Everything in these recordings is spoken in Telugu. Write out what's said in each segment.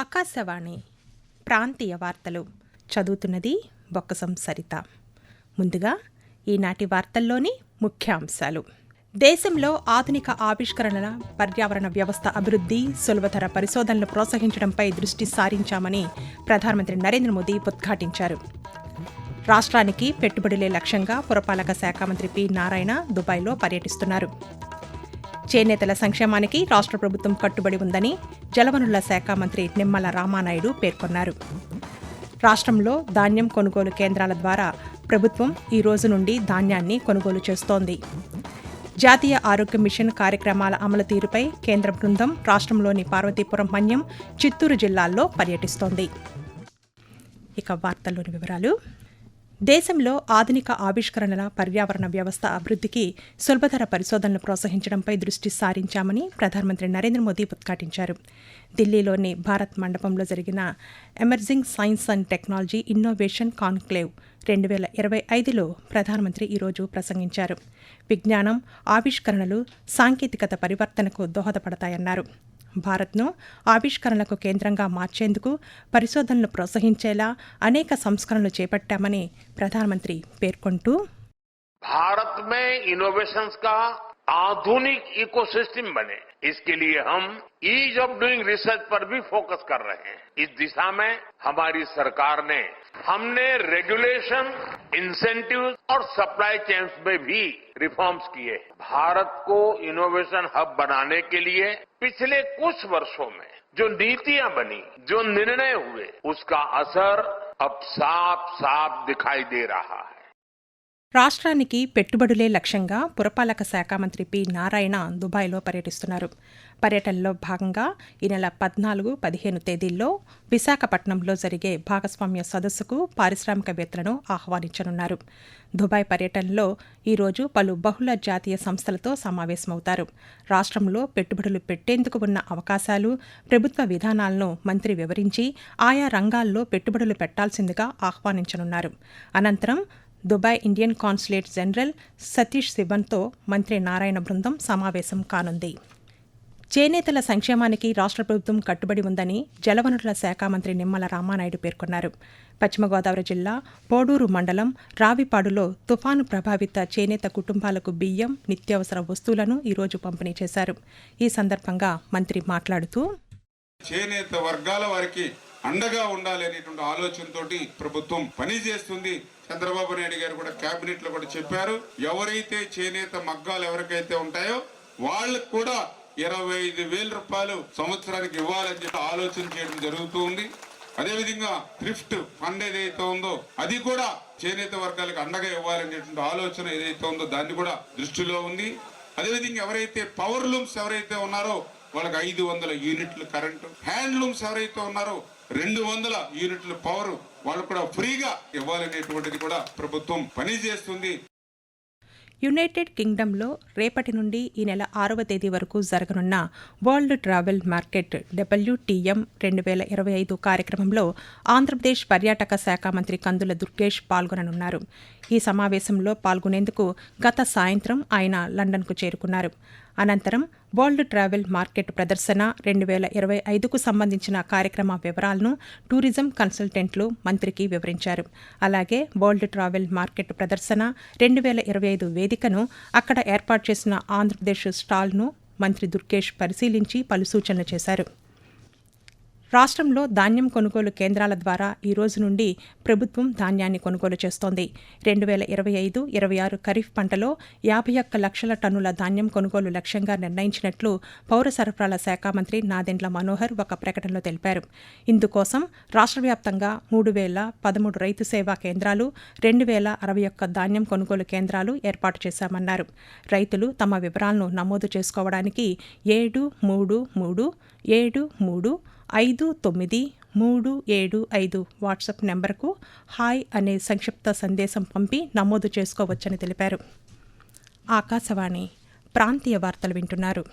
ఆకాశవాణి ప్రాంతీయ వార్తలు చదువుతున్నది బొక్కసం సరిత. ముందుగా ఈనాటి వార్తల్లోని ముఖ్యాంశాలు. దేశంలో ఆధునిక ఆవిష్కరణల పర్యావరణ వ్యవస్థ అభివృద్ధి సులభతర పరిశోధనలు ప్రోత్సహించడంపై దృష్టి సారించామని ప్రధానమంత్రి నరేంద్ర మోదీ ఉద్ఘాటించారు. రాష్ట్రానికి పెట్టుబడులే లక్ష్యంగా పురపాలక శాఖ మంత్రి పి నారాయణ దుబాయ్లో పర్యటిస్తున్నారు. చేనేతల సంక్షేమానికి రాష్ట్ర ప్రభుత్వం కట్టుబడి ఉందని జలవనరుల శాఖ మంత్రి నిమ్మల రామానాయుడు పేర్కొన్నారు. రాష్ట్రంలో ధాన్యం కొనుగోలు కేంద్రాల ద్వారా ప్రభుత్వం ఈ రోజు నుండి ధాన్యాన్ని కొనుగోలు చేస్తోంది. జాతీయ ఆరోగ్య మిషన్ కార్యక్రమాల అమలు తీరుపై కేంద్ర బృందం రాష్ట్రంలోని పార్వతీపురం మన్యం చిత్తూరు జిల్లాల్లో పర్యటిస్తోంది. ఇక వార్తల్లోని వివరాలు. దేశంలో ఆధునిక ఆవిష్కరణల పర్యావరణ వ్యవస్థ అభివృద్ధికి సులభతర పరిశోధనలు ప్రోత్సహించడంపై దృష్టి సారించామని ప్రధానమంత్రి నరేంద్ర మోదీ ఉద్ఘాటించారు. ఢిల్లీలోని భారత్ మండపంలో జరిగిన emerging science and technology innovation conclave రెండు వేల ఇరవై ఐదులో ప్రధానమంత్రి ఈరోజు ప్రసంగించారు. విజ్ఞానం ఆవిష్కరణలు సాంకేతికత పరివర్తనకు దోహదపడతాయన్నారు. భారత్ను ఆవిష్కరణలకు కేంద్రంగా మార్చేందుకు పరిశోధనలు ప్రోత్సహించేలా అనేక సంస్కరణలు చేపట్టామని ప్రధానమంత్రి పేర్కొంటూ भारत में इनोवेशंस का आधुनिक इकोसिस्टम बने इसके लिए हम ईज ऑफ डूइंग रिसर्च पर भी फोकस कर रहे हैं इस दिशा में हमारी सरकार ने हमने रेगुलेशन इंसेंटिव और सप्लाई चेन्स में भी रिफॉर्म्स किए भारत को इनोवेशन हब बनाने के लिए पिछले कुछ वर्षों में जो नीतियाँ बनी, जो निर्णय हुए, उसका असर अब साफ़ साफ़ दिखाई दे रहा है। రాష్ట్రానికి పెట్టుబడులే లక్ష్యంగా పురపాలక శాఖ మంత్రి పి. నారాయణ దుబాయ్లో పర్యటిస్తున్నారు. పర్యటనలో భాగంగా ఈ నెల పద్నాలుగు పదిహేను తేదీల్లో విశాఖపట్నంలో జరిగే భాగస్వామ్య సదస్సుకు పారిశ్రామికవేత్తలను ఆహ్వానించనున్నారు. దుబాయ్ పర్యటనలో ఈరోజు పలు బహుళ జాతీయ సంస్థలతో సమావేశమవుతారు. రాష్ట్రంలో పెట్టుబడులు పెట్టేందుకు ఉన్న అవకాశాలు ప్రభుత్వ విధానాలను మంత్రి వివరించి ఆయా రంగాల్లో పెట్టుబడులు పెట్టాల్సిందిగా ఆహ్వానించనున్నారు. అనంతరం Dubai Indian consulate general Satish శివన్తో మంత్రి నారాయణ బృందం సమావేశం కానుంది. చేనేతల సంక్షేమానికి రాష్ట్ర ప్రభుత్వం కట్టుబడి ఉందని జలవనరుల శాఖ మంత్రి నిమ్మల రామానాయుడు పేర్కొన్నారు. పశ్చిమ గోదావరి జిల్లా పోడూరు మండలం రావిపాడులో తుఫాను ప్రభావిత చేనేత కుటుంబాలకు బియ్యం నిత్యావసర వస్తువులను ఈరోజు పంపిణీ చేశారు. ఈ సందర్భంగా మంత్రి మాట్లాడుతూ చేనేత వర్గాల వారికి అండగా ఉండాలి అనేటువంటి ఆలోచనతోటి ప్రభుత్వం పనిచేస్తుంది. చంద్రబాబు నాయుడు గారు కూడా కేబినెట్లో కూడా చెప్పారు. ఎవరైతే చేనేత మగ్గాలు ఎవరికైతే ఉంటాయో వాళ్ళకు కూడా ఇరవై ఐదు వేల రూపాయలు సంవత్సరానికి ఇవ్వాలని చెప్పి ఆలోచన చేయడం జరుగుతూ ఉంది. అదేవిధంగా థ్రిఫ్ట్ ఫండ్ ఏదైతే ఉందో అది కూడా చేనేత వర్గాలకు అండగా ఇవ్వాలనేటువంటి ఆలోచన ఏదైతే ఉందో దాన్ని కూడా దృష్టిలో ఉంది. అదేవిధంగా ఎవరైతే పవర్ లూమ్స్ ఎవరైతే ఉన్నారో వాళ్ళకి ఐదు వందల యూనిట్లు కరెంటు. హ్యాండ్లూమ్స్ ఎవరైతే ఉన్నారో రెండు వందల యూనిట్ల పవర్ వాళ్ళు కూడా ఫ్రీగా ఇవ్వాలనేటువంటిది కూడా ప్రభుత్వం పనిచేస్తుంది. యునైటెడ్ కింగ్డమ్లో రేపటి నుండి ఈ నెల ఆరవ తేదీ వరకు జరగనున్న వరల్డ్ ట్రావెల్ మార్కెట్ డబ్ల్యూటీఎం రెండు వేల ఇరవై ఐదు కార్యక్రమంలో ఆంధ్రప్రదేశ్ పర్యాటక శాఖ మంత్రి కందుల దుర్గేష్ పాల్గొననున్నారు. ఈ సమావేశంలో పాల్గొనేందుకు గత సాయంత్రం ఆయన లండన్కు చేరుకున్నారు. అనంతరం వరల్డ్ ట్రావెల్ మార్కెట్ ప్రదర్శన రెండు వేల ఇరవై ఐదుకు సంబంధించిన కార్యక్రమ వివరాలను టూరిజం కన్సల్టెంట్లు మంత్రికి వివరించారు. అలాగే వరల్డ్ ట్రావెల్ మార్కెట్ ప్రదర్శన రెండు వేల ఇరవై ఐదు వేదికను అక్కడ ఏర్పాటు చేసిన ఆంధ్రప్రదేశ్ స్టాల్ను మంత్రి దుర్గేష్ పరిశీలించి పలు సూచనలు చేశారు. రాష్ట్రంలో ధాన్యం కొనుగోలు కేంద్రాల ద్వారా ఈ రోజు నుండి ప్రభుత్వం ధాన్యాన్ని కొనుగోలు చేస్తోంది. రెండు వేల ఇరవై ఐదు ఇరవై ఆరు ఖరీఫ్ పంటలో యాభై ఒక్క లక్షల టన్నుల ధాన్యం కొనుగోలు లక్ష్యంగా నిర్ణయించినట్లు పౌర సరఫరాల శాఖ మంత్రి నాదెండ్ల మనోహర్ ఒక ప్రకటనలో తెలిపారు. ఇందుకోసం రాష్ట్ర వ్యాప్తంగా మూడు వేల పదమూడు రైతు సేవా కేంద్రాలు రెండు వేల అరవై ఒక్క ధాన్యం కొనుగోలు కేంద్రాలు ఏర్పాటు చేశామన్నారు. రైతులు తమ వివరాలను నమోదు చేసుకోవడానికి ఏడు మూడు మూడు ఏడు మూడు ఐదు తొమ్మిది మూడు ఏడు ఐదు వాట్సాప్ నెంబర్కు హాయ్ అనే సంక్షిప్త సందేశం పంపి నమోదు చేసుకోవచ్చని తెలిపారు. ఆకాశవాణి ప్రాంతీయ వార్తలు వింటున్నారు.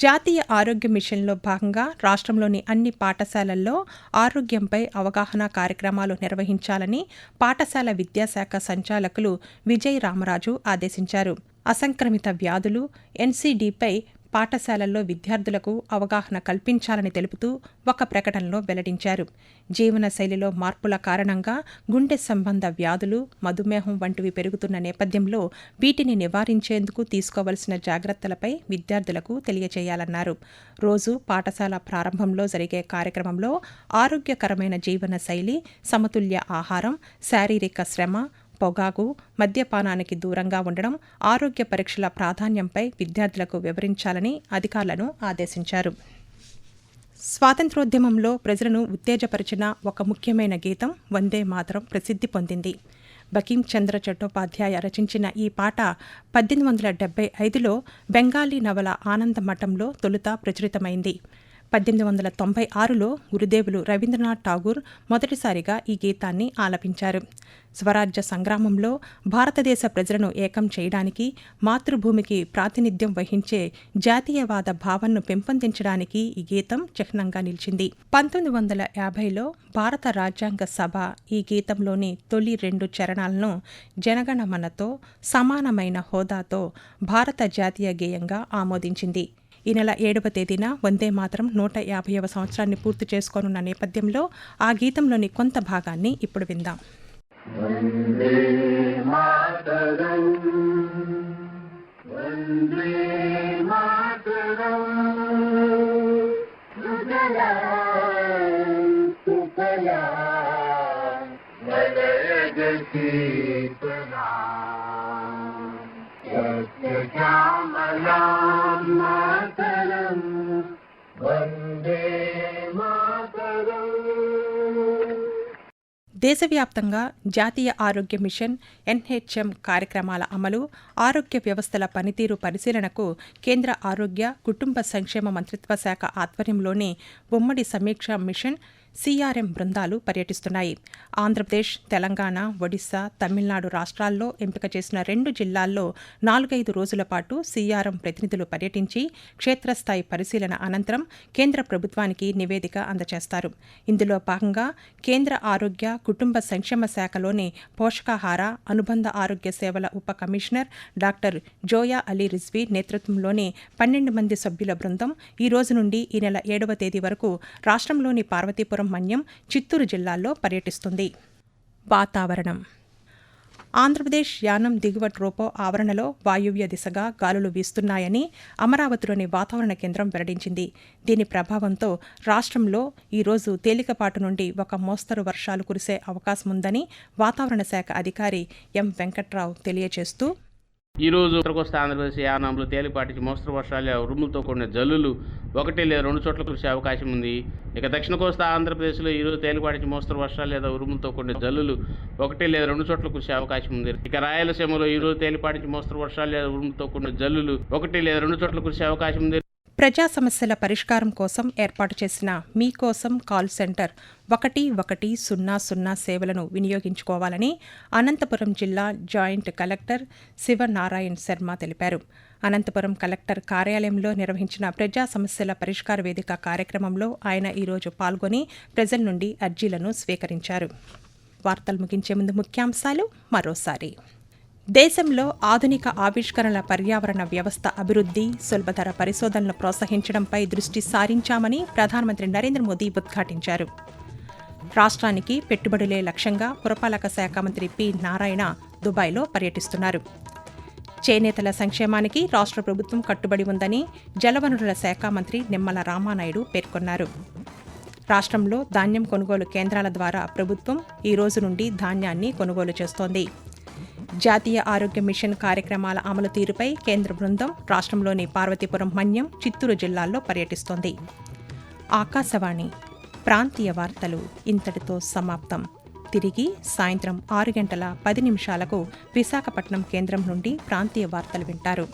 జాతీయ ఆరోగ్య మిషన్లో భాగంగా రాష్ట్రంలోని అన్ని పాఠశాలల్లో ఆరోగ్యంపై అవగాహన కార్యక్రమాలు నిర్వహించాలని పాఠశాల విద్యాశాఖ సంచాలకులు విజయ్ రామరాజు ఆదేశించారు. అసంక్రమిత వ్యాధులు ఎన్సీడీపై పాఠశాలల్లో విద్యార్థులకు అవగాహన కల్పించాలని తెలుపుతూ ఒక ప్రకటనలో వెల్లడించారు. జీవనశైలిలో మార్పుల కారణంగా గుండె సంబంధ వ్యాధులు మధుమేహం వంటివి పెరుగుతున్న నేపథ్యంలో వీటిని నివారించేందుకు తీసుకోవలసిన జాగ్రత్తలపై విద్యార్థులకు తెలియజేయాలన్నారు రోజు పాఠశాల ప్రారంభంలో జరిగే కార్యక్రమంలో ఆరోగ్యకరమైన జీవన శైలి సమతుల్య ఆహారం శారీరక శ్రమ పొగాకు మద్యపానానికి దూరంగా ఉండడం ఆరోగ్య పరీక్షల ప్రాధాన్యంపై విద్యార్థులకు వివరించాలని అధికారులను ఆదేశించారు. స్వాతంత్రోద్యమంలో ప్రజలను ఉత్తేజపరిచిన ఒక ముఖ్యమైన గీతం వందే మాతరం ప్రసిద్ధి పొందింది. బకిం చంద్ర చట్టోపాధ్యాయ రచించిన ఈ పాట పద్దెనిమిది వందల డెబ్బై ఐదులో బెంగాలీ నవల ఆనంద మఠంలో తొలుత ప్రచురితమైంది. పద్దెనిమిది వందల తొంభై ఆరులో గురుదేవులు రవీంద్రనాథ్ ఠాగూర్ మొదటిసారిగా ఈ గీతాన్ని ఆలపించారు. స్వరాజ్య సంగ్రామంలో భారతదేశ ప్రజలను ఏకం చేయడానికి మాతృభూమికి ప్రాతినిధ్యం వహించే జాతీయవాద భావనను పెంపొందించడానికి ఈ గీతం చిహ్నంగా నిలిచింది. పంతొమ్మిది వందల యాభైలో భారత రాజ్యాంగ సభ ఈ గీతంలోని తొలి రెండు చరణాలను జనగణమనతో సమానమైన హోదాతో భారత జాతీయ గేయంగా ఆమోదించింది. ఈ నెల ఏడవ తేదీన వందే మాత్రం నూట యాభైవ సంవత్సరాన్ని పూర్తి చేసుకోనున్న నేపథ్యంలో ఆ గీతంలోని కొంత భాగాన్ని ఇప్పుడు విందాం. దేశవ్యాప్తంగా జాతీయ ఆరోగ్య మిషన్ ఎన్హెచ్ఎం కార్యక్రమాల అమలు ఆరోగ్య వ్యవస్థల పనితీరు పరిశీలనకు కేంద్ర ఆరోగ్య కుటుంబ సంక్షేమ మంత్రిత్వ శాఖ ఆధ్వర్యంలోని ఉమ్మడి సమీక్ష మిషన్ సీఆర్ఎం బృందాలు పర్యటిస్తున్నాయి. ఆంధ్రప్రదేశ్ తెలంగాణ ఒడిశా తమిళనాడు రాష్ట్రాల్లో ఎంపిక చేసిన రెండు జిల్లాల్లో నాలుగైదు రోజుల పాటు సీఆర్ఎం ప్రతినిధులు పర్యటించి క్షేత్రస్థాయి పరిశీలన అనంతరం కేంద్ర ప్రభుత్వానికి నివేదిక అందజేస్తారు. ఇందులో భాగంగా కేంద్ర ఆరోగ్య కుటుంబ సంక్షేమ శాఖలోని పోషకాహార అనుబంధ ఆరోగ్య సేవల ఉప కమిషనర్ డాక్టర్ జోయా అలీ రిజ్వీ నేతృత్వంలోని పన్నెండు మంది సభ్యుల బృందం ఈ రోజు నుండి ఈ నెల ఏడవ తేదీ వరకు రాష్ట్రంలోని పార్వతీపురం సుబ్రహ్మణ్యం చిత్తూరు జిల్లాల్లో పర్యటిస్తుంది. వాతావరణం. ఆంధ్రప్రదేశ్ యానం దిగువ ట్రోపో ఆవరణలో వాయువ్య దిశగా గాలులు వీస్తున్నాయని అమరావతిలోని వాతావరణ కేంద్రం వెల్లడించింది. దీని ప్రభావంతో రాష్ట్రంలో ఈరోజు తేలికపాటు నుండి ఒక మోస్తరు వర్షాలు కురిసే అవకాశం ఉందని వాతావరణ శాఖ అధికారి ఎం వెంకట్రావు తెలియజేస్తూ ఈరోజు రోజు ఆంధ్రప్రదేశ్ యానాంలో తేలిపాటి మోస్తరు వర్షాలు ఉరుములతో కూడిన జల్లులు ఒకటి లేదా రెండు చోట్ల కురిసే అవకాశం ఉంది. ఇక దక్షిణ కోస్తా ఆంధ్రప్రదేశ్లో ఈ రోజు తేలిపాటి మోస్తరు వర్షాలు లేదా ఉరుములతో కూడిన జల్లులు ఒకటి లేదా రెండు చోట్ల కురిసే అవకాశం ఉంది. ఇక రాయలసీమలో ఈ రోజు తేలిపాటి మోస్తరు వర్షాలు లేదా ఉరుములతో కూడిన జల్లులు ఒకటి లేదా రెండు చోట్ల కురిసే అవకాశం ఉంది. ప్రజా సమస్యల పరిష్కారం కోసం ఏర్పాటు చేసిన మీకోసం కాల్ సెంటర్ ఒకటి ఒకటి సున్నా సున్నా సేవలను వినియోగించుకోవాలని అనంతపురం జిల్లా జాయింట్ కలెక్టర్ శివనారాయణ్ శర్మ తెలిపారు. అనంతపురం కలెక్టర్ కార్యాలయంలో నిర్వహించిన ప్రజా సమస్యల పరిష్కార వేదిక కార్యక్రమంలో ఆయన ఈరోజు పాల్గొని ప్రజల నుండి అర్జీలను స్వీకరించారు. వార్తలు ముగించే ముందు ముఖ్యాంశాలు మరోసారి. దేశంలో ఆధునిక ఆవిష్కరణల పర్యావరణ వ్యవస్థ అభివృద్ధి సులభతర పరిశోధనలు ప్రోత్సహించడంపై దృష్టి సారించామని ప్రధానమంత్రి నరేంద్ర మోదీ ఉద్ఘాటించారు. రాష్ట్రానికి పెట్టుబడులే లక్ష్యంగా పురపాలక శాఖ మంత్రి పి నారాయణ దుబాయ్లో పర్యటిస్తున్నారు. చేనేతల సంక్షేమానికి రాష్ట్ర ప్రభుత్వం కట్టుబడి ఉందని జలవనరుల శాఖ మంత్రి నిమ్మల రామానాయుడు పేర్కొన్నారు. రాష్ట్రంలో ధాన్యం కొనుగోలు కేంద్రాల ద్వారా ప్రభుత్వం ఈ రోజు నుండి ధాన్యాన్ని కొనుగోలు చేస్తోంది. జాతీయ ఆరోగ్య మిషన్ కార్యక్రమాల అమలు తీరుపై కేంద్ర బృందం రాష్ట్రంలోని పార్వతీపురం మన్యం చిత్తూరు జిల్లాల్లో పర్యటిస్తోంది. ఆకాశవాణి ప్రాంతీయ వార్తలు ఇంతటితో సమాప్తం. తిరిగి సాయంత్రం ఆరు గంటల పది నిమిషాలకు విశాఖపట్నం కేంద్రం నుండి ప్రాంతీయ వార్తలు వింటారు.